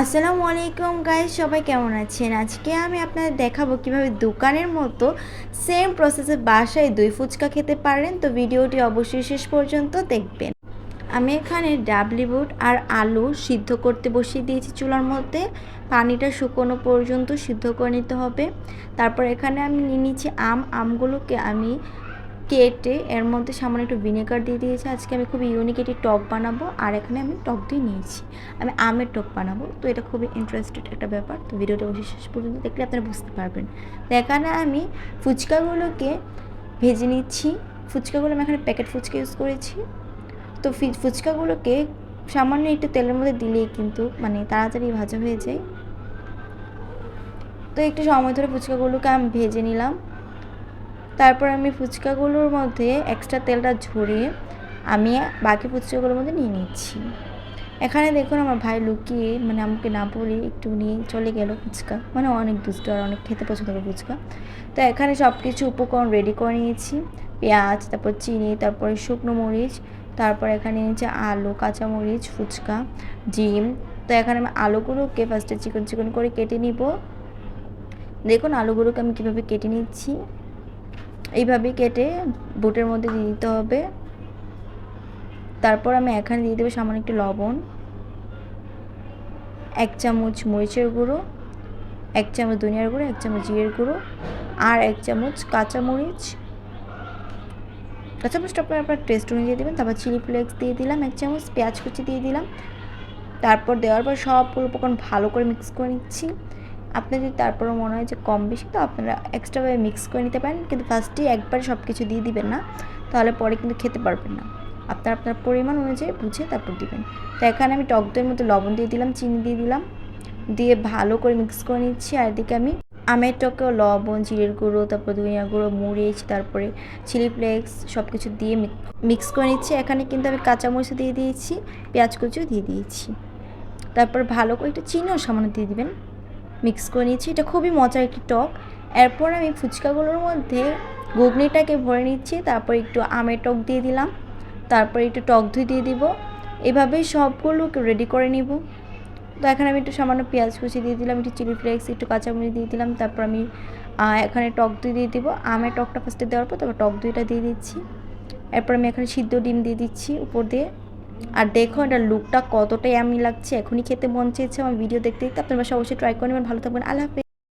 আসসালামু আলাইকুম গাইজ সবাই কেমন আছেন? আজকে আমি আপনাদের দেখাবো কীভাবে দোকানের মতো সেম প্রসেসে বাসায় দই ফুচকা খেতে পারেন। তো ভিডিওটি অবশ্যই শেষ পর্যন্ত দেখবেন। আমি এখানে ডাবলি বুট আর আলু সিদ্ধ করতে বসিয়ে দিয়েছি চুলার মধ্যে। পানিটা শুকনো পর্যন্ত সিদ্ধ করে নিতে হবে। তারপর এখানে আমি নিয়ে নিচ্ছি আম। আমগুলোকে আমি কেটে এর মধ্যে সামান্য একটু ভিনেগার দিয়ে দিয়েছি। আজকে আমি খুবই ইউনিক একটি টক বানাবো আর এখানে আমি টক দই নিয়েছি। আমি আমের টক বানাবো। তো এটা খুবই ইন্টারেস্টেড একটা ব্যাপার। তো ভিডিওটা অবশ্যই শেষ পর্যন্ত দেখলে আপনারা বুঝতে পারবেন। তো এখানে আমি ফুচকাগুলোকে ভেজে নিচ্ছি। ফুচকাগুলো আমি এখানে প্যাকেট ফুচকা ইউজ করেছি। তো ফুচকাগুলোকে সামান্য একটু তেলের মধ্যে দিলেই কিন্তু মানে তাড়াতাড়ি ভাজা হয়ে যায়। তো একটু সময় ধরে ফুচকাগুলোকে আমি ভেজে নিলাম। তারপর আমি ফুচকাগুলোর মধ্যে এক্সট্রা তেলটা ঝরিয়ে আমি বাকি ফুচকাগুলোর মধ্যে নিয়ে নিচ্ছি। এখানে দেখুন আমার ভাই লুকিয়ে মানে আমাকে না বলে একটু নিয়ে চলে গেল ফুচকা। মানে অনেক দুষ্ট আর অনেক খেতে পছন্দ করে ফুচকা। তো এখানে সব কিছু উপকরণ রেডি করে নিয়েছি। পেঁয়াজ, তারপর চিনি, তারপরে শুকনো মরিচ, তারপর এখানে নিয়েছি আলু, কাঁচামরিচ, ফুচকা, ডিম। তো এখানে আমি আলুগুলোকে ফার্স্টে চিকন চিকন করে কেটে নিব। দেখুন আলুগুলোকে আমি কীভাবে কেটে নিচ্ছি। এইভাবে কেটে বুটের মধ্যে দিয়ে দিতে হবে। তারপর আমি এখানে দিয়ে দেবো সামান্য একটু লবণ, এক চামচ মরিচের গুঁড়ো, এক চামচ ধনিয়ার গুঁড়ো, এক চামচ জিরের গুঁড়ো, আর এক চামচ কাঁচামরিচ কাঁচামরিচটা আপনার আপনার টেস্ট অনুযায়ী দেবেন। তারপর চিলি ফ্লেক্স দিয়ে দিলাম, এক চামচ পেঁয়াজ কুচি দিয়ে দিলাম। তারপর দেওয়ার পর সবগুলো উপকরণ ভালো করে মিক্স করে নিচ্ছি। আপনার যদি তারপরও মনে হয় যে কম বেশি, তো আপনারা এক্সট্রাভাবে মিক্স করে নিতে পারেন। কিন্তু ফার্স্টেই একবারে সব কিছু দিয়ে দিবেন না, তাহলে পরে কিন্তু খেতে পারবেন না। আপনার আপনার পরিমাণ অনুযায়ী বুঝে তারপর দিবেন। তো এখানে আমি টক দইয়ের মতো লবণ দিয়ে দিলাম, চিনি দিয়ে দিলাম। দিয়ে ভালো করে মিক্স করে নিচ্ছি। আর এদিকে আমি আমের টকেও লবণ, জিরের গুঁড়ো, তারপর ধনিয়া গুঁড়ো, মরিচ, তারপরে চিলি ফ্লেক্স সব কিছু দিয়ে মিক্স করে নিচ্ছি। এখানে কিন্তু আমি কাঁচামরিচ দিয়ে দিয়েছি, পেঁয়াজ কুচিও দিয়ে দিয়েছি। তারপর ভালো করে একটু চিনিও সামান্য দিয়ে দিবেন। মিক্স করে নিচ্ছি। এটা খুবই মজার একটি টক। এরপর আমি ফুচকাগুলোর মধ্যে ঘুগনিটাকে ভরে নিচ্ছি, তারপর একটু আমের টক দিয়ে দিলাম, তারপর একটু টক দই দিয়ে দিব। এভাবেই সবগুলোকে রেডি করে নিব। তো এখানে আমি একটু সামান্য পেঁয়াজ কুচি দিয়ে দিলাম, একটু চিলি ফ্লেক্স একটু কাঁচামরিচ দিয়ে দিলাম, তারপর আমি এখানে টক দই দিয়ে দিব। আমের টকটা ফার্স্টে দেওয়ার পর তারপর টক দইটা দিয়ে দিচ্ছি। এরপর আমি এখানে সিদ্ধ ডিম দিয়ে দিচ্ছি উপর দিয়ে। আর দেখো, এটা লুকটা কতটাই আমি লাগছে। এখনই খেতে মন চেয়েছে আমার ভিডিও দেখতে। দেখতে আপনারা বাসা অবশ্যই ট্রাই করে নেবেন। ভালো থাকবেন। আল্লাহ